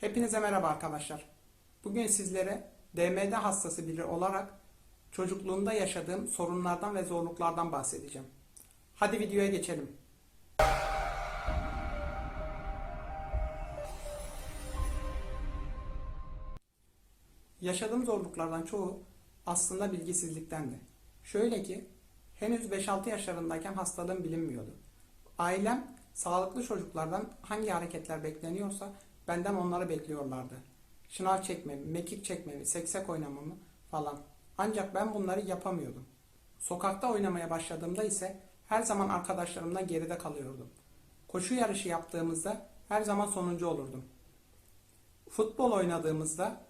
Hepinize merhaba arkadaşlar. Bugün sizlere DMD hastası biri olarak çocukluğumda yaşadığım sorunlardan ve zorluklardan bahsedeceğim. Hadi videoya geçelim. Yaşadığım zorluklardan çoğu aslında bilgisizliktendi. Şöyle ki henüz 5-6 yaşlarındayken hastalığım bilinmiyordu. Ailem sağlıklı çocuklardan hangi hareketler bekleniyorsa benden onları bekliyorlardı. Şınav çekmemi, mekik çekmemi, seksek oynamamı falan. Ancak ben bunları yapamıyordum. Sokakta oynamaya başladığımda ise her zaman arkadaşlarımdan geride kalıyordum. Koşu yarışı yaptığımızda her zaman sonuncu olurdum. Futbol oynadığımızda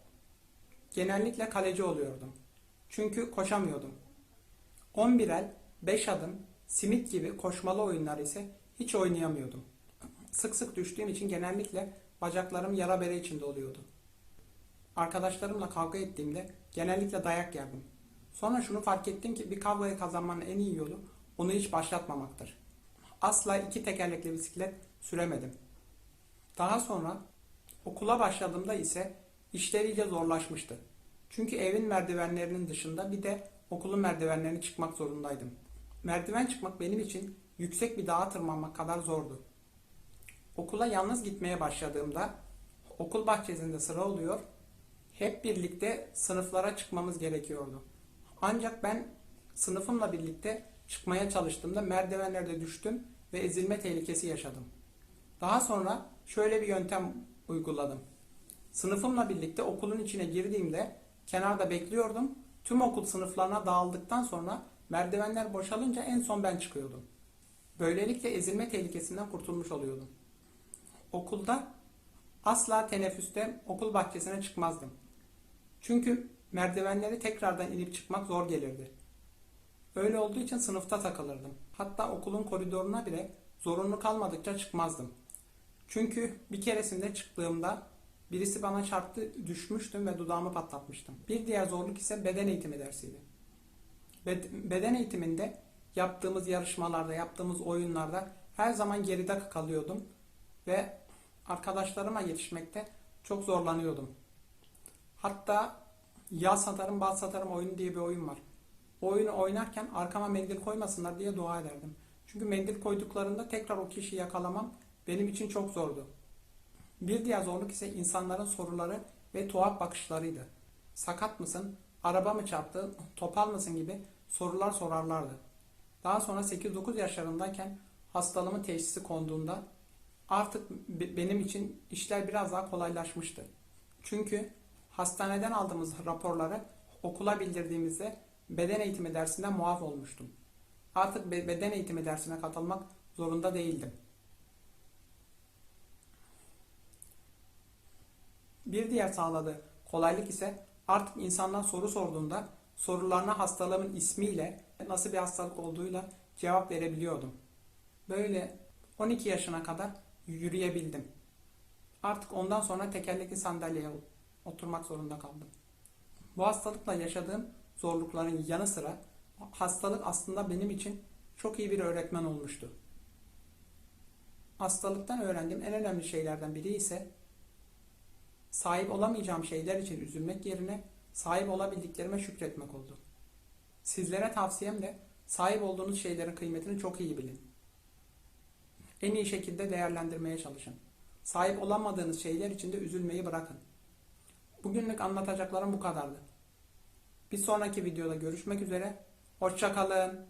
genellikle kaleci oluyordum. Çünkü koşamıyordum. 11 el, 5 adım, simit gibi koşmalı oyunlar ise hiç oynayamıyordum. Sık sık düştüğüm için genellikle bacaklarım yara bere içinde oluyordu. Arkadaşlarımla kavga ettiğimde genellikle dayak yerdim. Sonra şunu fark ettim ki bir kavgayı kazanmanın en iyi yolu onu hiç başlatmamaktır. Asla iki tekerlekli bisiklet süremedim. Daha sonra okula başladığımda ise işler iyice zorlaşmıştı. Çünkü evin merdivenlerinin dışında bir de okulun merdivenlerini çıkmak zorundaydım. Merdiven çıkmak benim için yüksek bir dağa tırmanmak kadar zordu. Okula yalnız gitmeye başladığımda okul bahçesinde sıra oluyor, hep birlikte sınıflara çıkmamız gerekiyordu. Ancak ben sınıfımla birlikte çıkmaya çalıştığımda merdivenlerde düştüm ve ezilme tehlikesi yaşadım. Daha sonra şöyle bir yöntem uyguladım. Sınıfımla birlikte okulun içine girdiğimde kenarda bekliyordum. Tüm okul sınıflarına dağıldıktan sonra merdivenler boşalınca en son ben çıkıyordum. Böylelikle ezilme tehlikesinden kurtulmuş oluyordum. Okulda asla teneffüste okul bahçesine çıkmazdım. Çünkü merdivenleri tekrardan inip çıkmak zor gelirdi. Öyle olduğu için sınıfta takılırdım. Hatta okulun koridoruna bile zorunlu kalmadıkça çıkmazdım. Çünkü bir keresinde çıktığımda birisi bana çarptı, düşmüştüm ve dudağımı patlatmıştım. Bir diğer zorluk ise beden eğitimi dersiydi. Bed- Beden eğitiminde yaptığımız yarışmalarda, yaptığımız oyunlarda her zaman geride kalıyordum ve arkadaşlarıma yetişmekte çok zorlanıyordum. Hatta yağ satarım, bal satarım oyunu diye bir oyun var. Oyunu oynarken arkama mendil koymasınlar diye dua ederdim. Çünkü mendil koyduklarında tekrar o kişiyi yakalamam benim için çok zordu. Bir diğer zorluk ise insanların soruları ve tuhaf bakışlarıydı. Sakat mısın? Araba mı çarptı? Topal mısın gibi sorular sorarlardı. Daha sonra 8-9 yaşlarındayken hastalığımın teşhisi konduğunda artık be- benim için işler biraz daha kolaylaşmıştı. Çünkü hastaneden aldığımız raporları okula bildirdiğimizde beden eğitimi dersinden muaf olmuştum. Artık be- beden eğitimi dersine katılmak zorunda değildim. Bir diğer sağladığı kolaylık ise artık insanlar soru sorduğunda sorularına hastalığımın ismiyle nasıl bir hastalık olduğuyla cevap verebiliyordum. Böyle 12 yaşına kadar yürüyebildim. Artık ondan sonra tekerlekli sandalyeye oturmak zorunda kaldım. Bu hastalıkla yaşadığım zorlukların yanı sıra hastalık aslında benim için çok iyi bir öğretmen olmuştu. Hastalıktan öğrendiğim en önemli şeylerden biri ise sahip olamayacağım şeyler için üzülmek yerine sahip olabildiklerime şükretmek oldu. Sizlere tavsiyem de sahip olduğunuz şeylerin kıymetini çok iyi bilin. En iyi şekilde değerlendirmeye çalışın. Sahip olamadığınız şeyler için de üzülmeyi bırakın. Bugünlük anlatacaklarım bu kadardı. Bir sonraki videoda görüşmek üzere. Hoşçakalın.